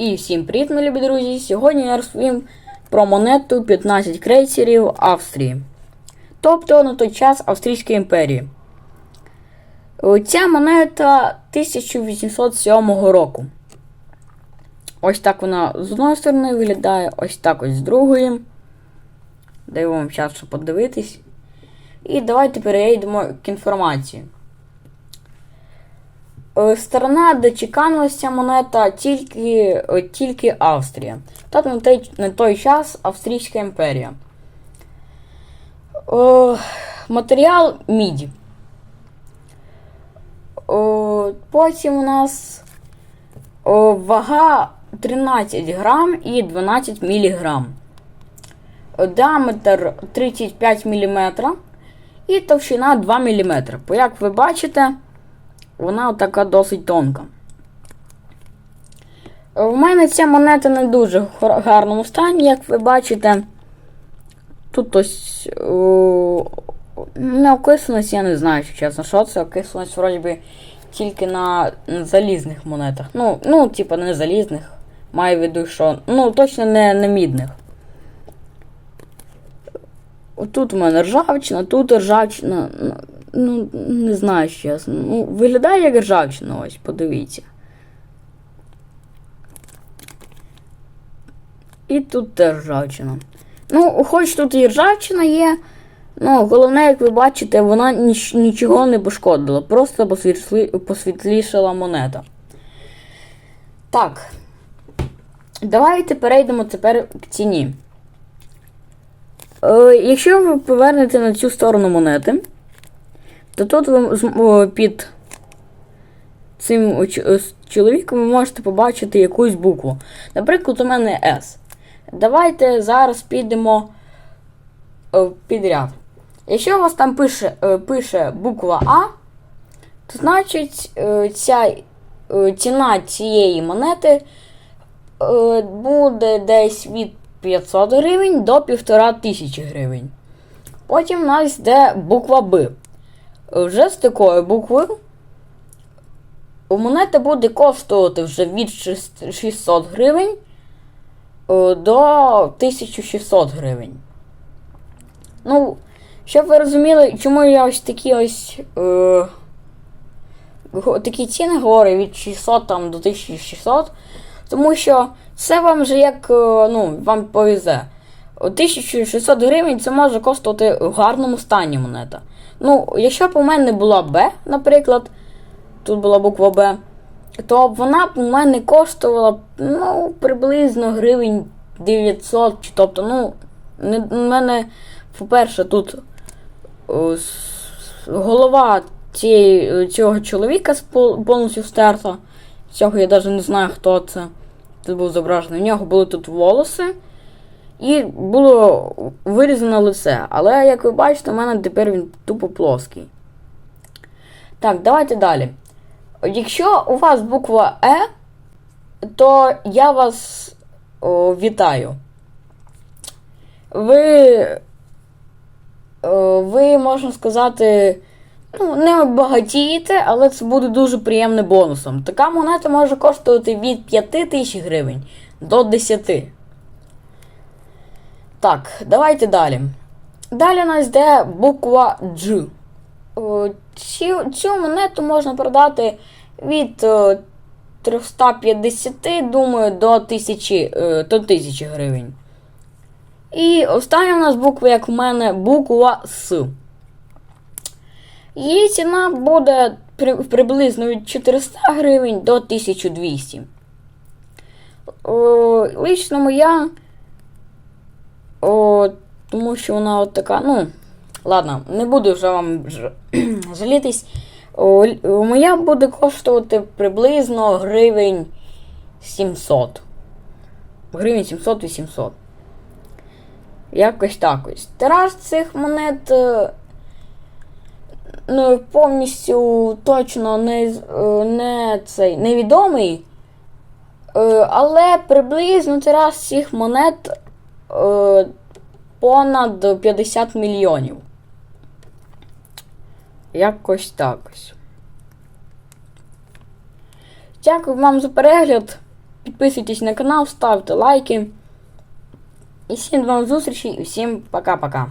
І всім привіт, мої любі друзі! Сьогодні я розповім про монету 15 крейсерів Австрії. Тобто на той час Австрійської імперії. Е, Ця монета 1807 року. Ось так вона з одної сторони виглядає, ось так ось з другої. Даю вам час, щоб подивитись. І давайте перейдемо к інформації. Е, Сторона, де чеканулася монета, тільки, е, тільки Австрія. Тобто на той, на той час Австрійська імперія. О, матеріал міді. О, потім у нас о, вага 13 грам і 12 міліграм. Діаметр 35 мм і товщина 2 мм. Як ви бачите, вона така досить тонка. У мене ця монета не дуже в гарному стані, як ви бачите. Тут ось о, не окисленість, я не знаю, що чесно, що це. Окисленість вроді би тільки на на залізних монетах. Ну, ну, типа не залізних. Маю в виду, що. Ну, точно не, не мідних. Тут у мене ржавчина, тут ржавчина. Ну, не знаю, чесно. Ну, виглядає як ржавчина, ось, подивіться. І тут теж ржавчина. Ну, хоч тут і ржавчина є, ну, головне, як ви бачите, вона ніч- нічого не пошкодила, просто посвітлі, посвітлішала монета. Так. Давайте перейдемо тепер к ціні. Е, якщо ви повернете на цю сторону монети, то тут ви під цим чоловіком ви можете побачити якусь букву. Наприклад, у мене S. Давайте зараз підемо підряд. Якщо у вас там пише, е, пише буква А, то значить е, ця е, ціна цієї монети буде десь від 500 гривень до 1500 гривень. Потім у нас йде буква Б. Вже з такою буквою монета буде коштувати вже від 600 гривень е, до 1600 гривень. Ну, щоб ви розуміли, чому я ось такі ось е, такі ціни говорю від 600 там, до 1600, тому що це вам вже як е, ну, вам повезе. 1600 гривень це може коштувати в гарному стані монета. Ну, якщо б у мене була Б, наприклад, тут була буква Б, то вона б у мене коштувала ну, приблизно гривень 900. Тобто, ну, не, у мене, по-перше, тут о, голова цієї, цього чоловіка повністю стерта. Цього я навіть не знаю, хто це. Тут був зображений. У нього були тут волоси. І було вирізано лице. Але, як ви бачите, у мене тепер він тупо плоский. Так, давайте далі. Якщо у вас буква Е, то я вас о, вітаю. Ви, о, ви, можна сказати, ну, не багатієте, але це буде дуже приємним бонусом. Така монета може коштувати від 5 тисяч гривень до 10. Так, давайте далі. Далі у нас йде буква G. Цю, цю монету можна продати від е, 350, думаю, до 1000, е, до 1000 гривень. І остання у нас буква, як у мене, буква С. Її ціна буде при, приблизно від 400 гривень до 1200. О, лично моя. Тому що вона от така, ну. Ладно, не буду вже вам жалітись. Моя буде коштувати приблизно гривень 700. Гривень 700-800. Якось так ось. Тираж цих монет е, ну, повністю точно не, е, не цей, невідомий. Е, Але приблизно тираж цих монет понад 50 мільйонів. Якось так ось. Дякую вам за перегляд. Підписуйтесь на канал, ставте лайки. І всім до нових зустрічей і всім пока-пока.